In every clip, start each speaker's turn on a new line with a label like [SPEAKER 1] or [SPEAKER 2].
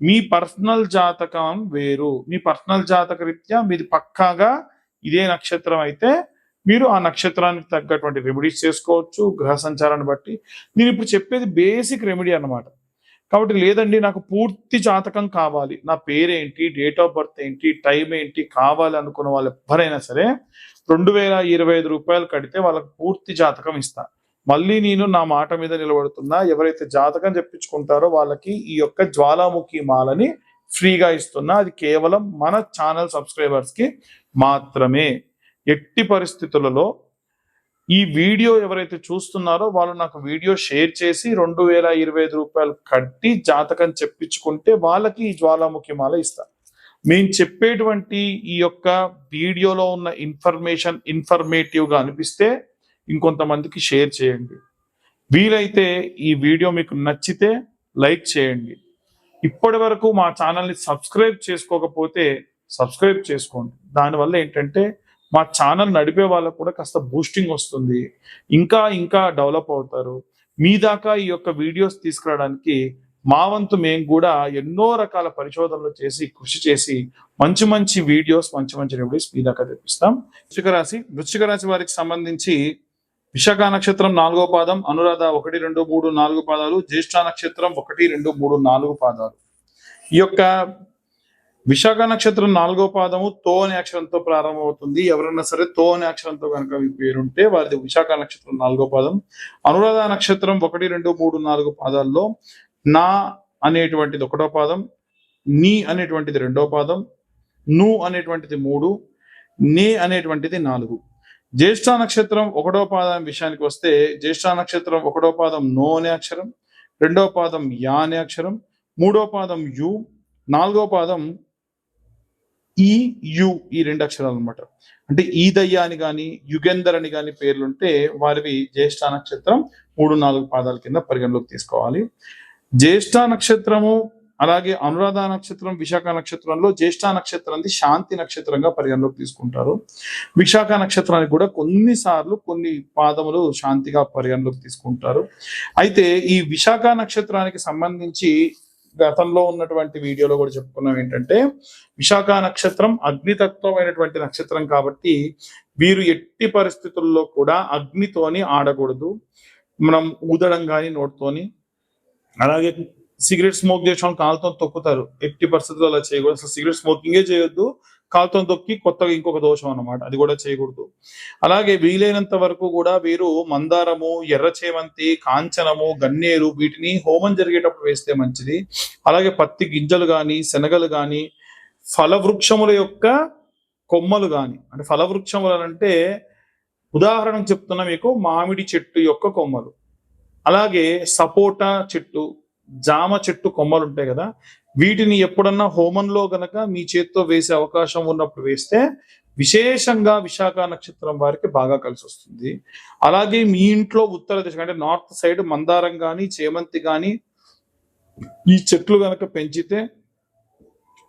[SPEAKER 1] మీ personal జాతకం వేరు. మీ personal జాతక రీత్యా మీది పక్కాగా ఇదే నక్షత్రం అయితే మీరు ఆ నక్షత్రానికి తగ్గటువంటి రెమెడీస్ చేసుకోవచ్చు గ్రహ సంచారాన్ని బట్టి. నేను ఇప్పుడు చెప్పేది బేసిక్ రెమెడీ అన్నమాట. కాబట్టి లేదండి నాకు పూర్తి జాతకం కావాలి. నా పేరేంటి డేట్ ఆఫ్ బర్త్ ఏంటి టైం ఏంటి కావాలి అనుకున్న వాళ్ళు ఎవరైనా సరే రెండు వేల ఇరవై ఐదు రూపాయలు కడితే వాళ్ళకి పూర్తి జాతకం ఇస్తాను మళ్ళీ నేను నా మాట మీద నిలబడుతున్నా ఎవరైతే జాతకం చెప్పించుకుంటారో వాళ్ళకి ఈ యొక్క జ్వాలాముఖి మాలని ఫ్రీగా ఇస్తున్నా. అది కేవలం మన ఛానల్ సబ్స్క్రైబర్స్కి మాత్రమే. ఎట్టి పరిస్థితులలో ఈ వీడియో ఎవరైతే చూస్తున్నారో వాళ్ళు నాకు వీడియో షేర్ చేసి రెండు వేల ఇరవై ఐదు రూపాయలు కట్టి జాతకం చెప్పించుకుంటే వాళ్ళకి ఈ జ్వాలాముఖి మాల ఇస్తా. మేము చెప్పేటువంటి ఈ యొక్క వీడియోలో ఉన్న ఇన్ఫర్మేషన్ ఇన్ఫర్మేటివ్గా అనిపిస్తే ఇంకొంతమందికి షేర్ చేయండి. వీలైతే ఈ వీడియో మీకు నచ్చితే లైక్ చేయండి. ఇప్పటి వరకు మా ఛానల్ని సబ్స్క్రైబ్ చేసుకోకపోతే సబ్స్క్రైబ్ చేసుకోండి. దానివల్ల ఏంటంటే మా ఛానల్ నడిపే వాళ్ళకు కూడా కాస్త బూస్టింగ్ వస్తుంది. ఇంకా ఇంకా డెవలప్ అవుతారు. మీ దాకా ఈ యొక్క వీడియోస్ తీసుకురావడానికి మా వంతు మేము కూడా ఎన్నో రకాల పరిశోధనలు చేసి కృషి చేసి మంచి మంచి వీడియోస్ మంచి మంచి రెమెడీస్ మీ దాకా తెప్పిస్తాం. వృశ్చిక రాశి వృశ్చిక రాశి వారికి సంబంధించి విశాఖ నక్షత్రం నాలుగో పాదం అనురాధ ఒకటి రెండు మూడు నాలుగు పాదాలు జ్యేష్ఠ నక్షత్రం ఒకటి రెండు మూడు నాలుగు పాదాలు. ఈ యొక్క విశాఖ నక్షత్రం నాలుగో పాదము తో అనే అక్షరంతో ప్రారంభమవుతుంది ఎవరన్నా సరే తో అనే అక్షరంతో కనుక మీ పేరుంటే వారిది విశాఖ నక్షత్రం నాలుగో పాదం అనురాధ నక్షత్రం ఒకటి రెండు మూడు నాలుగు పాదాల్లో నా అనేటువంటిది ఒకటో పాదం నీ అనేటువంటిది రెండో పాదం ను అనేటువంటిది మూడు నే అనేటువంటిది నాలుగు. జ్యేష్ఠ నక్షత్రం ఒకటో పాదం విషయానికి వస్తే జ్యేష్ఠ నక్షత్రం ఒకటో పాదం నో అనే అక్షరం రెండో పాదం యా అనే అక్షరం మూడో పాదం యు నాలుగో పాదం ఈ యు ఈ రెండు అక్షరాలు అన్నమాట అంటే ఈదయ్య అని కానీ యుగేందర్ అని కానీ పేర్లుంటే వారివి జ్యేష్ఠ నక్షత్రం మూడు నాలుగు పాదాల కింద పరిగణలోకి తీసుకోవాలి. జ్యేష్ఠ నక్షత్రము అలాగే అనురాధ నక్షత్రం విశాఖ నక్షత్రంలో జ్యేష్ఠ నక్షత్రాన్ని శాంతి నక్షత్రంగా పరిగణలోకి తీసుకుంటారు. విశాఖ నక్షత్రానికి కూడా కొన్నిసార్లు కొన్ని పాదములు శాంతిగా పరిగణలోకి తీసుకుంటారు. అయితే ఈ విశాఖ నక్షత్రానికి సంబంధించి గతంలో ఉన్నటువంటి వీడియోలో కూడా చెప్పుకున్నాం ఏంటంటే విశాఖ నక్షత్రం అగ్నితత్వమైనటువంటి నక్షత్రం కాబట్టి వీరు ఎట్టి పరిస్థితుల్లో కూడా అగ్నితోని ఆడకూడదు. మనం ఊదడం కానీ నోటితోని అలాగే సిగరెట్ స్మోక్ చేసిన కాలుతో తొక్కుతారు. ఎట్టి పరిస్థితుల్లో అలా చేయకూడదు. అసలు సిగరెట్ స్మోకింగే చేయొద్దు. కాలుతో తొక్కి కొత్తగా ఇంకొక దోషం అన్నమాట. అది కూడా చేయకూడదు. అలాగే వీలైనంత వరకు కూడా వీరు మందారము ఎర్ర చేమంతి కాంచనము గన్నేరు వీటిని హోమం జరిగేటప్పుడు వేస్తే మంచిది. అలాగే పత్తి గింజలు కానీ శనగలు కానీ ఫలవృక్షముల యొక్క కొమ్మలు కానీ అంటే ఫలవృక్షములు అంటే ఉదాహరణకు చెప్తున్నా మీకు మామిడి చెట్టు యొక్క కొమ్మలు. అలాగే సపోటా చెట్టు జామ చెట్టు కొమ్మలు ఉంటాయి కదా వీటిని ఎప్పుడన్నా హోమంలో గనక మీ చేత్తో వేసే అవకాశం ఉన్నప్పుడు వేస్తే విశేషంగా విశాఖ నక్షత్రం వారికి బాగా కలిసి వస్తుంది. అలాగే మీ ఇంట్లో ఉత్తర దిశ అంటే నార్త్ సైడ్ మందారం కానీ చేమంతి కానీ ఈ చెట్లు గనక పెంచితే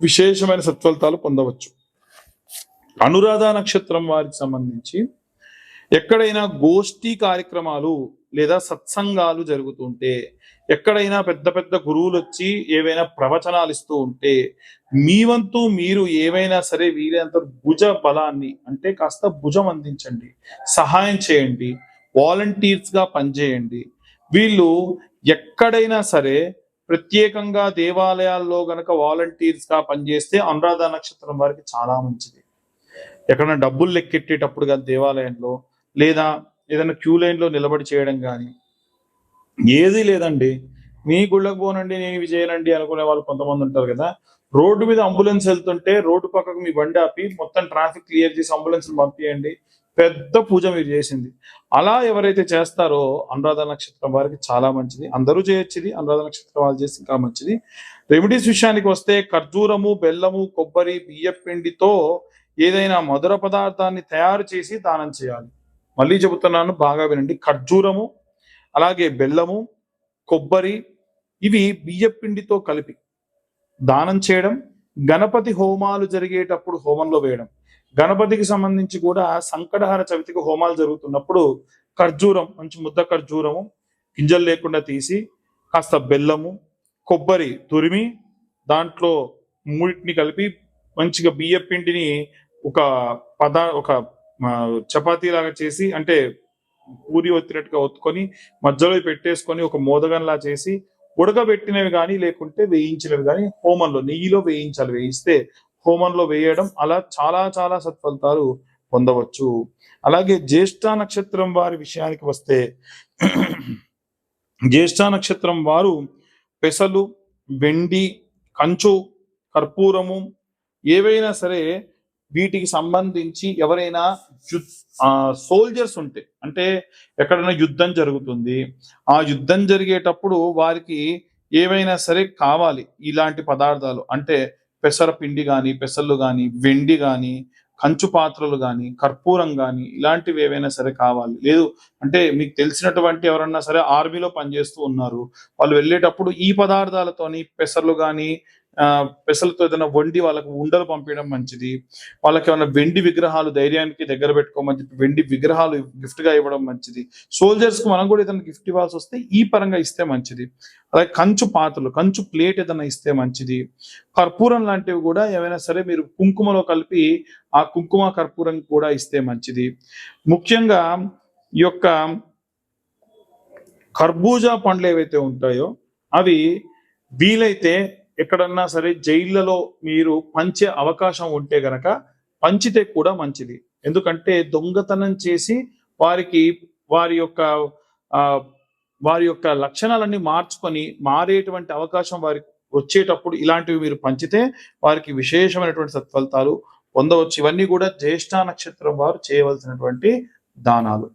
[SPEAKER 1] విశేషమైన సత్ఫలితాలు పొందవచ్చు. అనురాధ నక్షత్రం వారికి సంబంధించి ఎక్కడైనా గోష్ఠీ కార్యక్రమాలు లేదా సత్సంగాలు జరుగుతుంటే ఎక్కడైనా పెద్ద పెద్ద గురువులు వచ్చి ఏవైనా ప్రవచనాలు ఇస్తూ ఉంటే మీ వంతు మీరు ఏవైనా సరే వీలైనంత భుజ బలాన్ని అంటే కాస్త భుజం అందించండి సహాయం చేయండి వాలంటీర్స్గా పనిచేయండి. వీళ్ళు ఎక్కడైనా సరే ప్రత్యేకంగా దేవాలయాల్లో గనక వాలంటీర్స్గా పనిచేస్తే అనురాధ నక్షత్రం వారికి చాలా మంచిది. ఎక్కడైనా డబ్బులు లెక్కెట్టేటప్పుడు కానీ దేవాలయంలో లేదా ఏదైనా క్యూ లైన్లో నిలబడి చేయడం కానీ. ఏది లేదండి. మీ గుళ్ళకు పోనండి నేను ఇవి చేయనండి అనుకునే వాళ్ళు కొంతమంది ఉంటారు కదా. రోడ్డు మీద అంబులెన్స్ వెళ్తుంటే రోడ్డు పక్కకు మీ బండి ఆపి మొత్తం ట్రాఫిక్ క్లియర్ చేసి అంబులెన్స్ పంపించండి పెద్ద పూజ మీరు చేసింది. అలా ఎవరైతే చేస్తారో అనురాధ నక్షత్రం వారికి చాలా మంచిది. అందరూ చేయొచ్చుది అనురాధ నక్షత్రం వాళ్ళు చేసి ఇంకా మంచిది. రెమెడీస్ విషయానికి వస్తే ఖర్జూరము బెల్లము కొబ్బరి బియ్య పిండితో ఏదైనా మధుర పదార్థాన్ని తయారు చేసి దానం చేయాలి. మళ్ళీ చెబుతున్నాను బాగా వినండి. ఖర్జూరము అలాగే బెల్లము కొబ్బరి ఇవి బియ్యపిండితో కలిపి దానం చేయడం గణపతి హోమాలు జరిగేటప్పుడు హోమంలో వేయడం. గణపతికి సంబంధించి కూడా సంకటహార చవితికి హోమాలు జరుగుతున్నప్పుడు ఖర్జూరం మంచి ముద్ద ఖర్జూరము గింజలు లేకుండా తీసి కాస్త బెల్లము కొబ్బరి తురిమి దాంట్లో మూడింటిని కలిపి మంచిగా బియ్య పిండిని ఒక పద ఒక చపాతీ లాగా చేసి అంటే పూరి ఒత్తినట్టుగా ఒత్తుకొని మధ్యలో పెట్టేసుకొని ఒక మోదగంలా చేసి ఉడకబెట్టినవి కానీ లేకుంటే వేయించినవి కానీ హోమంలో నెయ్యిలో వేయించాలి. వేయిస్తే హోమంలో వేయడం అలా చాలా చాలా సత్ఫలితాలు పొందవచ్చు. అలాగే జ్యేష్ఠ నక్షత్రం వారి విషయానికి వస్తే జ్యేష్ఠ నక్షత్రం వారు పెసలు వెండి కంచు కర్పూరము ఏవైనా సరే వీటికి సంబంధించి ఎవరైనా సోల్జర్స్ ఉంటే అంటే ఎక్కడైనా యుద్ధం జరుగుతుంది ఆ యుద్ధం జరిగేటప్పుడు వారికి ఏవైనా సరే కావాలి ఇలాంటి పదార్థాలు. అంటే పెసర పిండి కానీ పెసర్లు కానీ వెండి కానీ కంచు పాత్రలు కానీ కర్పూరం కానీ ఇలాంటివి ఏవైనా సరే కావాలి. లేదు అంటే మీకు తెలిసినటువంటి ఎవరన్నా సరే ఆర్మీలో పనిచేస్తూ ఉన్నారు. వాళ్ళు వెళ్ళేటప్పుడు ఈ పదార్థాలతోని పెసర్లు కానీ పెసలతో ఏదైనా వండి వాళ్ళకు ఉండలు పంపించడం మంచిది. వాళ్ళకి ఏమైనా వెండి విగ్రహాలు ధైర్యానికి దగ్గర పెట్టుకోమని చెప్పి వెండి విగ్రహాలు గిఫ్ట్గా ఇవ్వడం మంచిది. సోల్జర్స్కు మనం కూడా ఏదైనా గిఫ్ట్ ఇవ్వాల్సి వస్తే ఈ పరంగా ఇస్తే మంచిది. అలాగే కంచు పాత్రలు కంచు ప్లేట్ ఏదైనా ఇస్తే మంచిది. కర్పూరం లాంటివి కూడా ఏమైనా సరే మీరు కుంకుమలో కలిపి ఆ కుంకుమ కర్పూరం కూడా ఇస్తే మంచిది. ముఖ్యంగా ఈ యొక్క కర్బూజా పండ్లు ఏవైతే ఉంటాయో అవి వీలైతే ఎక్కడన్నా సరే జైళ్ళలో మీరు పంచే అవకాశం ఉంటే గనక పంచితే కూడా మంచిది. ఎందుకంటే దొంగతనం చేసి వారికి వారి యొక్క వారి యొక్క లక్షణాలన్నీ మార్చుకొని మారేటువంటి అవకాశం వారికి వచ్చేటప్పుడు ఇలాంటివి మీరు పంచితే వారికి విశేషమైనటువంటి సత్ఫలితాలు పొందవచ్చు. ఇవన్నీ కూడా జ్యేష్ఠ నక్షత్రం వారు చేయవలసినటువంటి దానాలు.